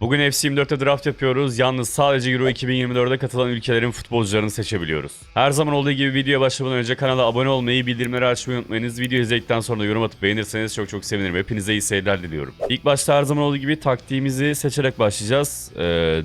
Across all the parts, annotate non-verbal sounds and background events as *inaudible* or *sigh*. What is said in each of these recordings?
Bugün FC24'te draft yapıyoruz. Yalnız sadece Euro 2024'e katılan ülkelerin futbolcularını seçebiliyoruz. Her zaman olduğu gibi videoya başlamadan önce kanala abone olmayı, bildirimleri açmayı unutmayınız. Video izledikten sonra yorum atıp beğenirseniz çok çok sevinirim. Hepinize iyi seyirler diliyorum. İlk başta her zaman olduğu gibi taktiğimizi seçerek başlayacağız. Ee,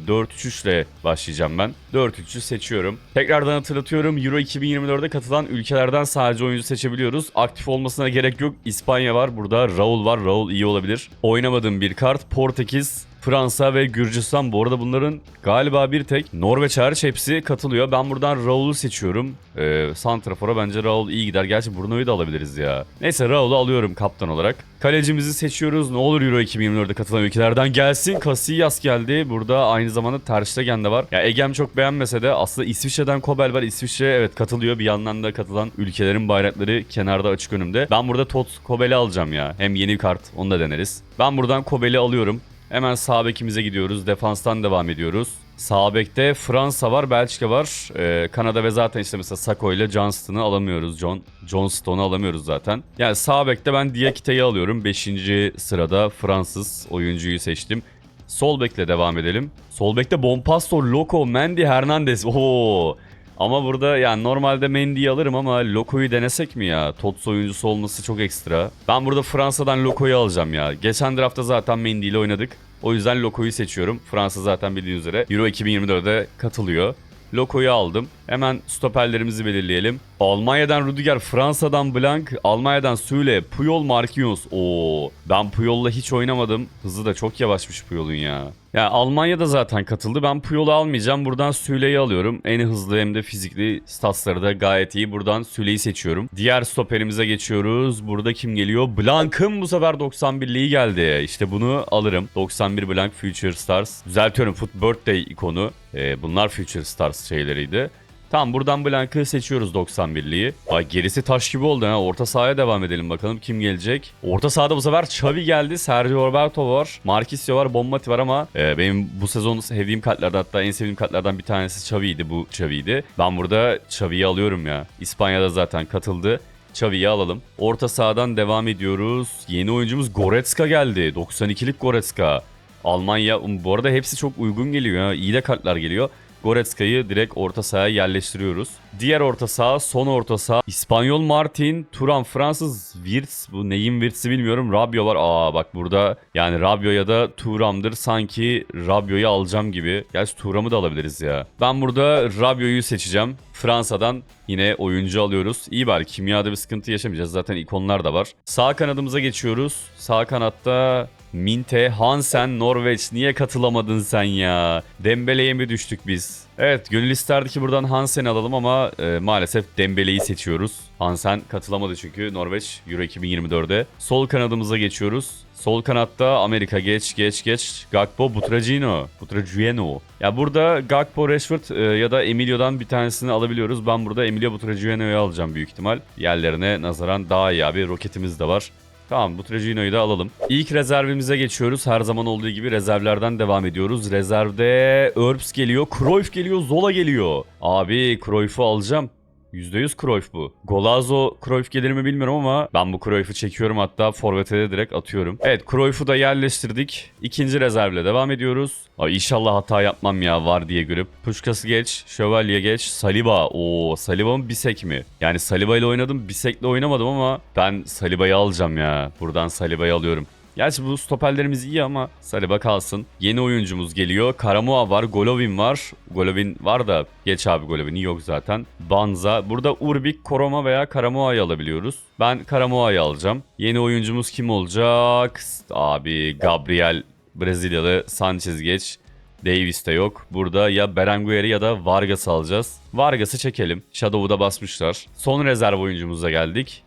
4-3-3 ile başlayacağım ben. 4-3'ü seçiyorum. Tekrardan hatırlatıyorum. Euro 2024'e katılan ülkelerden sadece oyuncu seçebiliyoruz. Aktif olmasına gerek yok. İspanya var. Burada Raul var. Raul iyi olabilir. Oynamadığım bir kart. Portekiz, Fransa ve Gürcistan. Bu arada bunların galiba bir tek Norveç hariç hepsi katılıyor. Ben buradan Raul'u seçiyorum. Ee, Santrafor'a bence Raul iyi gider. Gerçi Bruno'yu da alabiliriz ya. Neyse Raul'u alıyorum kaptan olarak. Kalecimizi seçiyoruz. Ne olur Euro 2024'de katılan ülkelerden gelsin. Casillas geldi. Burada aynı zamanda Ter Stegen de var. Ya Egem çok beğenmese de aslında İsviçre'den Kobel var. İsviçre evet katılıyor. Bir yandan da katılan ülkelerin bayrakları kenarda açık önümde. Ben burada Tot Kobel'i alacağım ya. Hem yeni kart onu da deneriz. Ben buradan Kobel'i alıyorum. Hemen sağ bekimize gidiyoruz. Defanstan devam ediyoruz. Sağ bekte Fransa var, Belçika var. Ee, Kanada ve zaten işte mesela Sako ile Johnston'ı alamıyoruz. John Johnston'u alamıyoruz zaten. Yani sağ bekte ben Diakite'yi alıyorum. 5. sırada Fransız oyuncuyu seçtim. Sol bekle devam edelim. Sol bekte Bompastor, Loco, Mendy, Hernandez. Oo. Ama burada yani normalde Mendy'yi alırım ama Loco'yu denesek mi ya? Tots oyuncusu olması çok ekstra. Ben burada Fransa'dan Loco'yu alacağım ya. Geçen draftta zaten Mendy ile oynadık. O yüzden Loco'yu seçiyorum. Fransa zaten bildiğiniz üzere Euro 2024'de katılıyor. Loco'yu aldım. Hemen stoperlerimizi belirleyelim. Almanya'dan Rudiger, Fransa'dan Blanc, Almanya'dan Süle, Puyol, Marquinhos. Oo, ben Puyol'la hiç oynamadım. Hızı da çok yavaşmış Puyol'un ya. Ya Almanya'da zaten katıldı. Ben Puyol'u almayacağım. Buradan Süle'yi alıyorum. En hızlı hem de fizikli statsları da gayet iyi. Buradan Süle'yi seçiyorum. Diğer stoperimize geçiyoruz. Burada kim geliyor? Blanc'ın bu sefer 91'liği geldi. İşte bunu alırım. 91 Blanc Future Stars. Düzeltiyorum. Foot Birthday ikonu. Ee, bunlar Future Stars şeyleriydi. Tamam buradan Blanc'ı seçiyoruz 91'liği. Ay gerisi taş gibi oldu ha. Orta sahaya devam edelim bakalım kim gelecek. Orta sahada bu sefer Xavi geldi. Sergio Roberto var. Marquisio var. Bombati var ama e, benim bu sezon sevdiğim kartlardan hatta en sevdiğim kartlardan bir tanesi Xavi'ydi. Bu Xavi'ydi. Ben burada Xavi'yi alıyorum ya. İspanya'da zaten katıldı. Xavi'yi alalım. Orta sahadan devam ediyoruz. Yeni oyuncumuz Goretzka geldi. 92'lik Goretzka. Almanya bu arada hepsi çok uygun geliyor ya. İyi de kartlar geliyor. Goretzka'yı direkt orta sahaya yerleştiriyoruz. Diğer orta saha, son orta saha. İspanyol Martin, Turan Fransız, Wirtz. Bu neyin Wirtz'i bilmiyorum. Rabio var. Aa bak burada yani Rabio ya da Turam'dır. Sanki Rabio'yu alacağım gibi. Gerçi Turam'ı da alabiliriz ya. Ben burada Rabio'yu seçeceğim. Fransa'dan yine oyuncu alıyoruz. İyi bari kimyada bir sıkıntı yaşamayacağız. Zaten ikonlar da var. Sağ kanadımıza geçiyoruz. Sağ kanatta Minte, Hansen, Norveç niye katılamadın sen ya? Dembele'ye mi düştük biz? Evet gönül isterdi ki buradan Hansen'i alalım ama e, maalesef Dembele'yi seçiyoruz. Hansen katılamadı çünkü Norveç Euro 2024'de. Sol kanadımıza geçiyoruz. Sol kanatta Amerika geç geç geç. Gakpo, Butragino. Butragino. Ya burada Gakpo, Rashford e, ya da Emilio'dan bir tanesini alabiliyoruz. Ben burada Emilio Butragino'yu alacağım büyük ihtimal. Yerlerine nazaran daha iyi abi. Roketimiz de var. Tamam bu Trajino'yu da alalım. İlk rezervimize geçiyoruz. Her zaman olduğu gibi rezervlerden devam ediyoruz. Rezervde Herbs geliyor, Cruyff geliyor, Zola geliyor. Abi Cruyff'u alacağım. %100 Cruyff bu. Golazo Cruyff gelir mi bilmiyorum ama ben bu Cruyff'u çekiyorum hatta forvete de direkt atıyorum. Evet Cruyff'u da yerleştirdik. İkinci rezervle devam ediyoruz. Ay inşallah hata yapmam ya var diye görüp. Puşkası geç, Şövalye geç, Saliba. Oo Saliba mı Bisek mi? Yani Saliba ile oynadım, Bisek'le oynamadım ama ben Saliba'yı alacağım ya. Buradan Saliba'yı alıyorum. Gerçi bu stoperlerimiz iyi ama Saliba kalsın. Yeni oyuncumuz geliyor. Karamoa var, Golovin var. Golovin var da geç abi Golovin yok zaten. Banza. Burada Urbik, Koroma veya Karamoa'yı alabiliyoruz. Ben Karamoa'yı alacağım. Yeni oyuncumuz kim olacak? Abi Gabriel Brezilyalı Sanchez geç. Davis de yok. Burada ya Berenguer'i ya da Vargas'ı alacağız. Vargas'ı çekelim. Shadow'u da basmışlar. Son rezerv oyuncumuza geldik.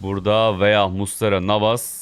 Burada veya Mustara, Navas,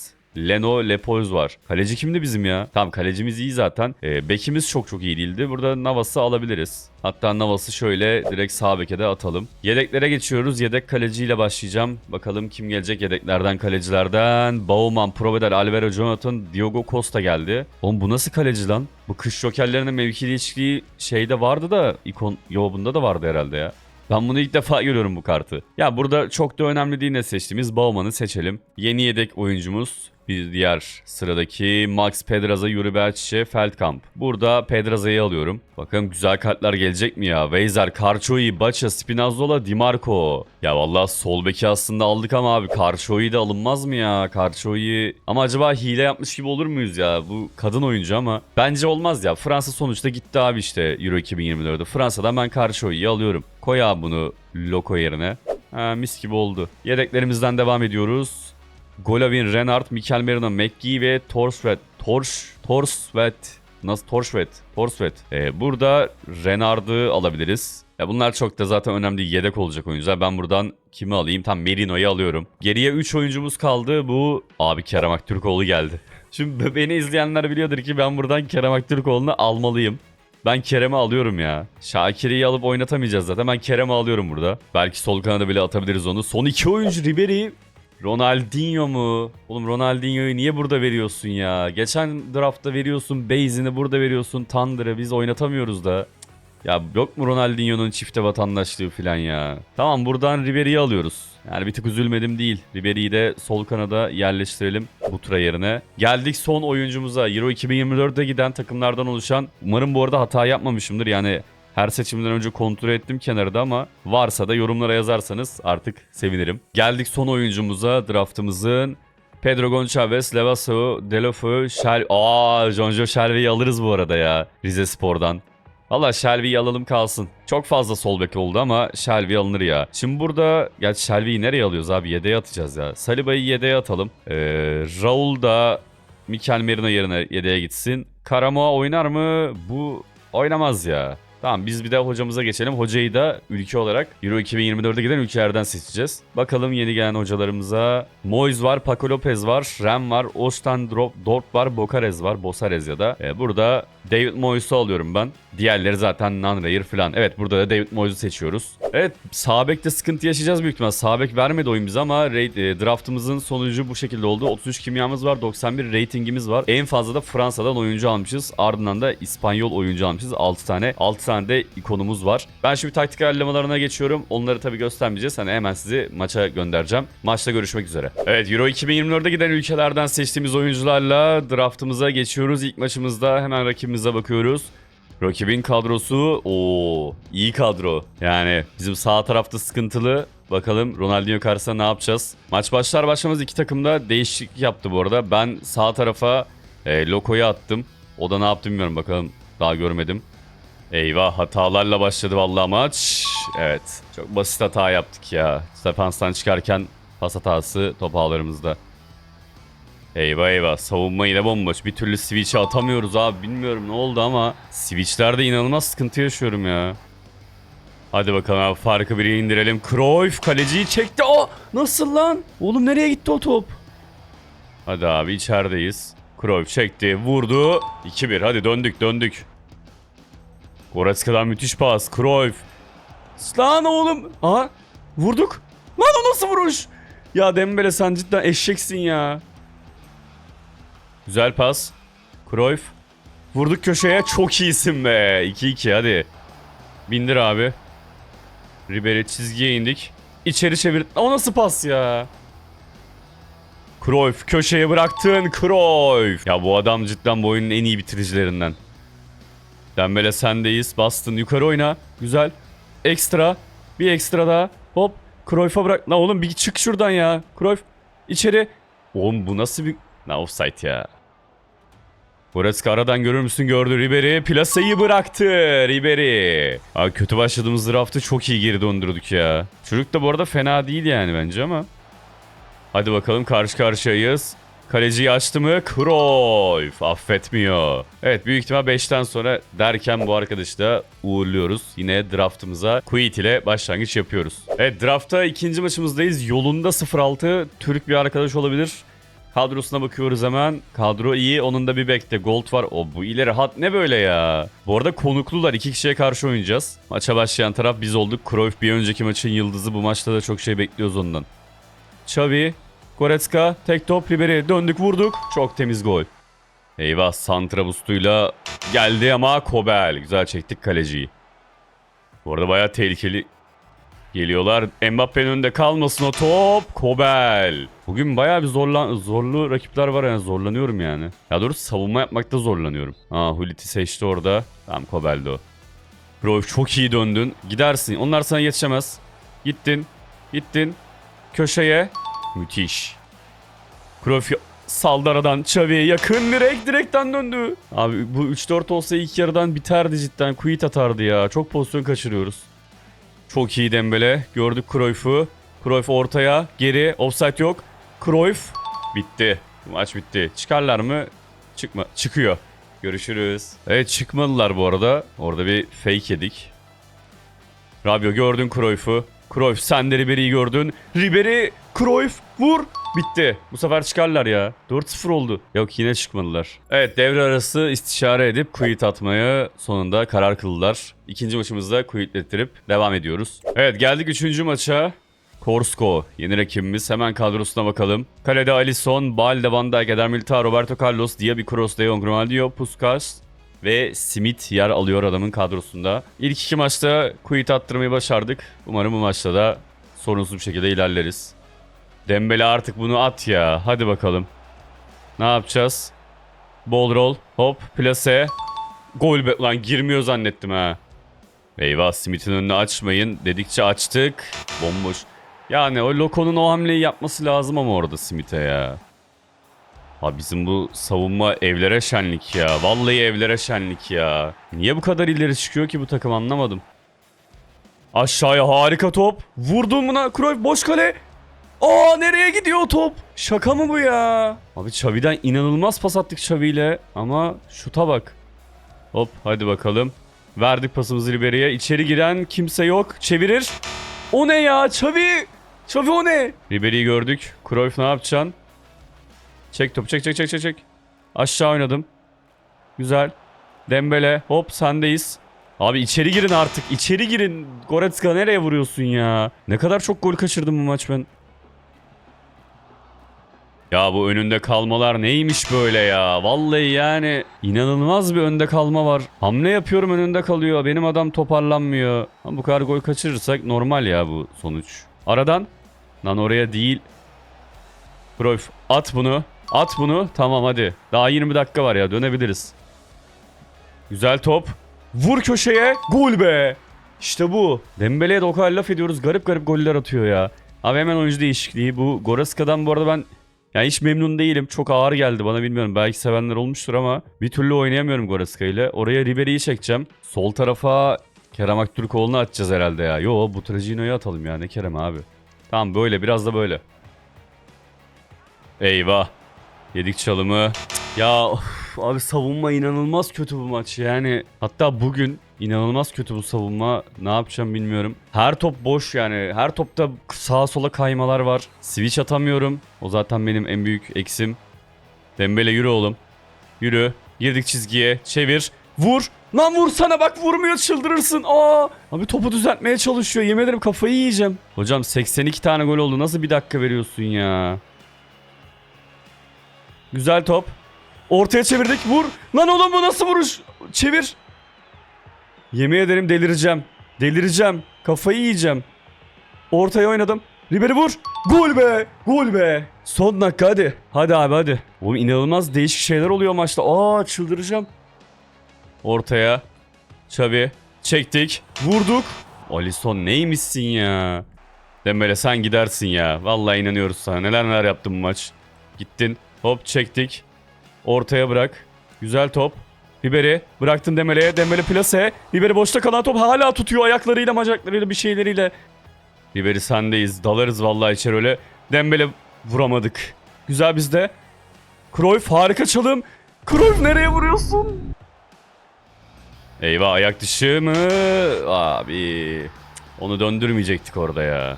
Leno, Lepoz var. Kaleci kimdi bizim ya? Tamam kalecimiz iyi zaten. Ee, bekimiz çok çok iyi değildi. Burada Navas'ı alabiliriz. Hatta Navas'ı şöyle direkt sağ beke de atalım. Yedeklere geçiyoruz. Yedek kaleciyle başlayacağım. Bakalım kim gelecek yedeklerden kalecilerden. Bauman, Provedel, Alvaro, Jonathan, Diogo Costa geldi. Oğlum bu nasıl kaleci lan? Bu kış jokerlerinin mevki değişikliği şeyde vardı da ikon yo bunda da vardı herhalde ya. Ben bunu ilk defa görüyorum bu kartı. Ya burada çok da önemli değil ne seçtiğimiz Bauman'ı seçelim. Yeni yedek oyuncumuz Bir diğer sıradaki Max Pedraza, Yuri Belçişe, Feldkamp. Burada Pedraza'yı alıyorum. Bakalım güzel kartlar gelecek mi ya? Weiser, Karçoy, Baça, Spinazzola, Dimarco. Ya vallahi sol beki aslında aldık ama abi Karçoy'u da alınmaz mı ya? Karçoy'u... Ama acaba hile yapmış gibi olur muyuz ya? Bu kadın oyuncu ama bence olmaz ya. Fransa sonuçta gitti abi işte Euro 2024'de. Fransa'dan ben Karçoy'u alıyorum. Koy abi bunu Loco yerine. Ha, mis gibi oldu. Yedeklerimizden devam ediyoruz. Golovin, Renard, Mikel Merino, McGee ve Torsvet. Tors, Torsvet. Nasıl Torsvet? Torsvet. Ee, burada Renard'ı alabiliriz. Ya bunlar çok da zaten önemli. Yedek olacak oyuncular. Ben buradan kimi alayım? Tam Merino'yu alıyorum. Geriye 3 oyuncumuz kaldı. Bu abi Kerem Aktürkoğlu geldi. *laughs* Şimdi beni izleyenler biliyordur ki ben buradan Kerem Aktürkoğlu'nu almalıyım. Ben Kerem'i alıyorum ya. Şakir'i alıp oynatamayacağız zaten. Ben Kerem'i alıyorum burada. Belki sol kanada bile atabiliriz onu. Son iki oyuncu Ribery. Ronaldinho mu? Oğlum Ronaldinho'yu niye burada veriyorsun ya? Geçen draftta veriyorsun Baze'ini burada veriyorsun Thunder'ı biz oynatamıyoruz da. Ya yok mu Ronaldinho'nun çifte vatandaşlığı falan ya? Tamam buradan Ribery'i alıyoruz. Yani bir tık üzülmedim değil. Ribery'i de sol kanada yerleştirelim bu tura yerine. Geldik son oyuncumuza. Euro 2024'de giden takımlardan oluşan. Umarım bu arada hata yapmamışımdır. Yani her seçimden önce kontrol ettim kenarda ama varsa da yorumlara yazarsanız artık sevinirim. Geldik son oyuncumuza draftımızın. Pedro Gonçalves, Levaso, Delofeu, Şel... Aa, Jonjo Shelby'yi alırız bu arada ya Rize Spor'dan. Valla Shelby'yi alalım kalsın. Çok fazla sol bek oldu ama Shelby alınır ya. Şimdi burada gerçi Shelby'yi nereye alıyoruz abi? Yedeğe atacağız ya. Saliba'yı yedeğe atalım. Ee, Raul da Mikel Merino yerine yedeğe gitsin. Karamoa oynar mı? Bu oynamaz ya. Tamam biz bir de hocamıza geçelim. Hocayı da ülke olarak Euro 2024'e giden ülkelerden seçeceğiz. Bakalım yeni gelen hocalarımıza. Moyes var, Paco Lopez var, Rem var, Ostan Drop, Dort var, Bokarez var, Bosarez ya da. Ee, burada David Moyes'u alıyorum ben. Diğerleri zaten Nanrayer falan. Evet burada da David Moyes'u seçiyoruz. Evet sağ bekte sıkıntı yaşayacağız büyük ihtimal. Sağ bek vermedi oyun bize ama raid, e, draftımızın sonucu bu şekilde oldu. 33 kimyamız var, 91 ratingimiz var. En fazla da Fransa'dan oyuncu almışız. Ardından da İspanyol oyuncu almışız. 6 tane. 6 tane de ikonumuz var. Ben şimdi taktik ayarlamalarına geçiyorum. Onları tabii göstermeyeceğiz. Hani hemen sizi maça göndereceğim. Maçta görüşmek üzere. Evet Euro 2024'de giden ülkelerden seçtiğimiz oyuncularla draftımıza geçiyoruz. İlk maçımızda hemen rakibimize bakıyoruz. Rakibin kadrosu o iyi kadro. Yani bizim sağ tarafta sıkıntılı. Bakalım Ronaldinho karşısında ne yapacağız? Maç başlar başlamaz iki takım da değişiklik yaptı bu arada. Ben sağ tarafa e, Loko'yu attım. O da ne yaptı bilmiyorum bakalım. Daha görmedim. Eyvah hatalarla başladı vallahi maç. Evet çok basit hata yaptık ya. Defanstan çıkarken pas hatası top ağlarımızda. Eyvah eyvah savunma yine bomboş. Bir türlü switch'e atamıyoruz abi. Bilmiyorum ne oldu ama switch'lerde inanılmaz sıkıntı yaşıyorum ya. Hadi bakalım abi farkı bire indirelim. Cruyff kaleciyi çekti. O nasıl lan? Oğlum nereye gitti o top? Hadi abi içerideyiz. Cruyff çekti, vurdu. 2-1 hadi döndük döndük. Goretzka'dan müthiş pas. Cruyff. Lan oğlum. Aha vurduk. Lan o nasıl vuruş? Ya Dembele sen cidden eşeksin ya. Güzel pas. Cruyff. Vurduk köşeye. Çok iyisin be. 2-2 hadi. Bindir abi. Ribery çizgiye indik. İçeri çevir. O nasıl pas ya? Cruyff köşeye bıraktın Cruyff. Ya bu adam cidden bu oyunun en iyi bitiricilerinden. Dembele sendeyiz. Bastın yukarı oyna. Güzel. Ekstra. Bir ekstra daha. Hop. Cruyff'a bırak. La oğlum bir çık şuradan ya. Cruyff içeri. Oğlum bu nasıl bir... Na offside ya. Goretzka aradan görür müsün gördü Ribery. Plasayı bıraktı Ribery. Abi kötü başladığımız draftı çok iyi geri döndürdük ya. Çocuk da bu arada fena değil yani bence ama. Hadi bakalım karşı karşıyayız. Kaleciyi açtı mı? Cruyff affetmiyor. Evet büyük ihtimal 5'ten sonra derken bu arkadaşı da uğurluyoruz. Yine draftımıza Quit ile başlangıç yapıyoruz. Evet draftta ikinci maçımızdayız. Yolunda 0-6 Türk bir arkadaş olabilir. Kadrosuna bakıyoruz hemen. Kadro iyi. Onun da bir bekte. Gold var. O bu ileri hat ne böyle ya? Bu arada konuklular. iki kişiye karşı oynayacağız. Maça başlayan taraf biz olduk. Cruyff bir önceki maçın yıldızı. Bu maçta da çok şey bekliyoruz ondan. Xavi, Goretzka, tek top Ribery. Döndük vurduk. Çok temiz gol. Eyvah Santra boostuyla geldi ama Kobel. Güzel çektik kaleciyi. Bu arada bayağı tehlikeli. Geliyorlar. Mbappe'nin önünde kalmasın o top. Kobel. Bugün bayağı bir zorlan zorlu rakipler var yani zorlanıyorum yani. Ya doğrusu savunma yapmakta zorlanıyorum. Aa Hulit'i seçti orada. Tamam Kobel'de o. Cruyff çok iyi döndün. Gidersin. Onlar sana yetişemez. Gittin. Gittin. Köşeye. Müthiş. Cruyff saldı aradan. Yakın direkt direkten döndü. Abi bu 3-4 olsa ilk yarıdan biterdi cidden. Quit atardı ya. Çok pozisyon kaçırıyoruz. Çok iyi Dembele. Gördük Cruyff'u. Cruyff ortaya. Geri. Offside yok. Cruyff. Bitti. Maç bitti. Çıkarlar mı? Çıkma. Çıkıyor. Görüşürüz. Evet çıkmadılar bu arada. Orada bir fake yedik. Rabio gördün Cruyff'u. Cruyff sen de gördün. Ribery, Cruyff vur. Bitti. Bu sefer çıkarlar ya. 4-0 oldu. Yok yine çıkmadılar. Evet devre arası istişare edip quit atmaya sonunda karar kıldılar. İkinci maçımızda quitlettirip devam ediyoruz. Evet geldik üçüncü maça. Korsko yeni rakibimiz. Hemen kadrosuna bakalım. Kalede Alisson, Balde, Van Dijk, Eder Militao, Roberto Carlos, Diaby, Kroos, De Jong, Ronaldinho, Puskas ve Smith yer alıyor adamın kadrosunda. İlk iki maçta quit attırmayı başardık. Umarım bu maçta da sorunsuz bir şekilde ilerleriz. Dembele artık bunu at ya. Hadi bakalım. Ne yapacağız? Ball roll. Hop. Plase. Gol be. Lan girmiyor zannettim ha. Eyvah Smith'in önünü açmayın. Dedikçe açtık. Bomboş. Yani o Loko'nun o hamleyi yapması lazım ama orada Smith'e ya. Ha bizim bu savunma evlere şenlik ya. Vallahi evlere şenlik ya. Niye bu kadar ileri çıkıyor ki bu takım anlamadım. Aşağıya harika top. Vurdun buna. Cruyff boş kale. Aa nereye gidiyor o top? Şaka mı bu ya? Abi Xavi'den inanılmaz pas attık Xavi ile ama şuta bak. Hop hadi bakalım. Verdik pasımızı Ribery'e. İçeri giren kimse yok. Çevirir. O ne ya? Xavi! Xavi o ne? Ribery'i gördük. Cruyff ne yapacaksın? Çek topu çek çek çek çek çek. Aşağı oynadım. Güzel. Dembele hop sendeyiz. Abi içeri girin artık. İçeri girin. Goretzka nereye vuruyorsun ya? Ne kadar çok gol kaçırdım bu maç ben. Ya bu önünde kalmalar neymiş böyle ya? Vallahi yani inanılmaz bir önde kalma var. Hamle yapıyorum önünde kalıyor. Benim adam toparlanmıyor. Ama bu kadar gol kaçırırsak normal ya bu sonuç. Aradan. Lan oraya değil. Cruyff at bunu. At bunu. Tamam hadi. Daha 20 dakika var ya dönebiliriz. Güzel top. Vur köşeye. Gol be. İşte bu. Dembele'ye de o kadar laf ediyoruz. Garip garip goller atıyor ya. Abi hemen oyuncu değişikliği. Bu Goretzka'dan bu arada ben yani hiç memnun değilim. Çok ağır geldi bana bilmiyorum. Belki sevenler olmuştur ama bir türlü oynayamıyorum Goretzka ile. Oraya Ribery'i çekeceğim. Sol tarafa Kerem Aktürkoğlu'nu atacağız herhalde ya. Yo bu Trajino'yu atalım ya. Ne Kerem abi. Tamam böyle biraz da böyle. Eyvah. Yedik çalımı. Ya of, abi savunma inanılmaz kötü bu maç yani. Hatta bugün inanılmaz kötü bu savunma. Ne yapacağım bilmiyorum. Her top boş yani. Her topta sağa sola kaymalar var. Switch atamıyorum. O zaten benim en büyük eksim. Dembele yürü oğlum. Yürü. Girdik çizgiye. Çevir. Vur. Lan vursana bak vurmuyor çıldırırsın. Aa! Abi topu düzeltmeye çalışıyor. Yemin ederim kafayı yiyeceğim. Hocam 82 tane gol oldu. Nasıl bir dakika veriyorsun ya? Güzel top. Ortaya çevirdik. Vur. Lan oğlum bu nasıl vuruş? Çevir. Yemin ederim delireceğim. Delireceğim. Kafayı yiyeceğim. Ortaya oynadım. Ribery vur. Gol be. Gol be. Son dakika hadi. Hadi abi hadi. Oğlum inanılmaz değişik şeyler oluyor maçta. Aa çıldıracağım. Ortaya. Xavi. Çektik. Vurduk. Alisson neymişsin ya? Dembele sen gidersin ya. Vallahi inanıyoruz sana. Neler neler yaptın bu maç. Gittin. Hop çektik. Ortaya bırak. Güzel top. Ribery bıraktın Dembele'ye. Dembele plase. Ribery boşta kalan top hala tutuyor ayaklarıyla bacaklarıyla bir şeyleriyle. Ribery sendeyiz. Dalarız vallahi içeri öyle. Dembele vuramadık. Güzel bizde. Cruyff harika çalım. Cruyff nereye vuruyorsun? Eyvah ayak dışı mı? Abi. Onu döndürmeyecektik orada ya.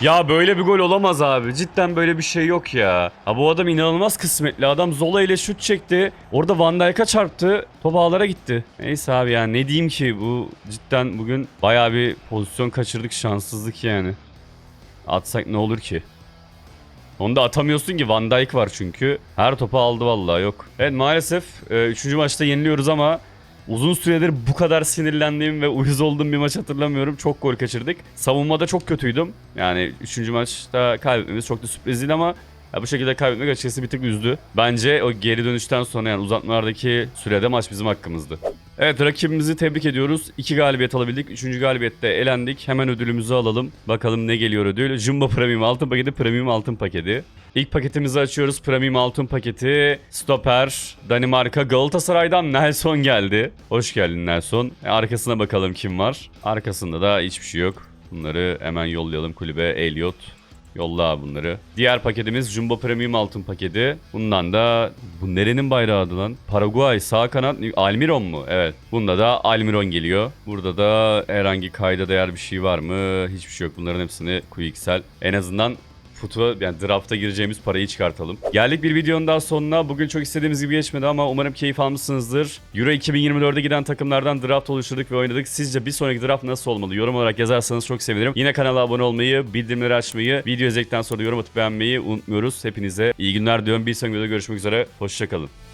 Ya böyle bir gol olamaz abi. Cidden böyle bir şey yok ya. Ha bu adam inanılmaz kısmetli. Adam Zola ile şut çekti. Orada Van Dijk'a çarptı. Top ağlara gitti. Neyse abi yani ne diyeyim ki bu cidden bugün bayağı bir pozisyon kaçırdık şanssızlık yani. Atsak ne olur ki? Onu da atamıyorsun ki Van Dijk var çünkü. Her topu aldı vallahi yok. Evet maalesef 3. maçta yeniliyoruz ama Uzun süredir bu kadar sinirlendiğim ve uyuz olduğum bir maç hatırlamıyorum. Çok gol kaçırdık. Savunmada çok kötüydüm. Yani 3. maçta kaybetmemiz çok da sürpriz değil ama ya bu şekilde kaybetmek açıkçası bir tık üzdü. Bence o geri dönüşten sonra yani uzatmalardaki sürede maç bizim hakkımızdı. Evet rakibimizi tebrik ediyoruz. İki galibiyet alabildik. Üçüncü galibiyette elendik. Hemen ödülümüzü alalım. Bakalım ne geliyor ödül. Jumbo Premium altın paketi, Premium altın paketi. İlk paketimizi açıyoruz. Premium altın paketi. Stoper, Danimarka, Galatasaray'dan Nelson geldi. Hoş geldin Nelson. E, arkasına bakalım kim var. Arkasında da hiçbir şey yok. Bunları hemen yollayalım kulübe. Elliot. Yolla bunları. Diğer paketimiz Jumbo Premium altın paketi. Bundan da bu nerenin bayrağı adı lan? Paraguay sağ kanat Almiron mu? Evet. Bunda da Almiron geliyor. Burada da herhangi kayda değer bir şey var mı? Hiçbir şey yok. Bunların hepsini Quicksel. En azından Futu yani draft'a gireceğimiz parayı çıkartalım. Geldik bir videonun daha sonuna. Bugün çok istediğimiz gibi geçmedi ama umarım keyif almışsınızdır. Euro 2024'e giden takımlardan draft oluşturduk ve oynadık. Sizce bir sonraki draft nasıl olmalı? Yorum olarak yazarsanız çok sevinirim. Yine kanala abone olmayı, bildirimleri açmayı, video izledikten sonra yorum atıp beğenmeyi unutmuyoruz. Hepinize iyi günler diyorum. Bir sonraki videoda görüşmek üzere. Hoşçakalın.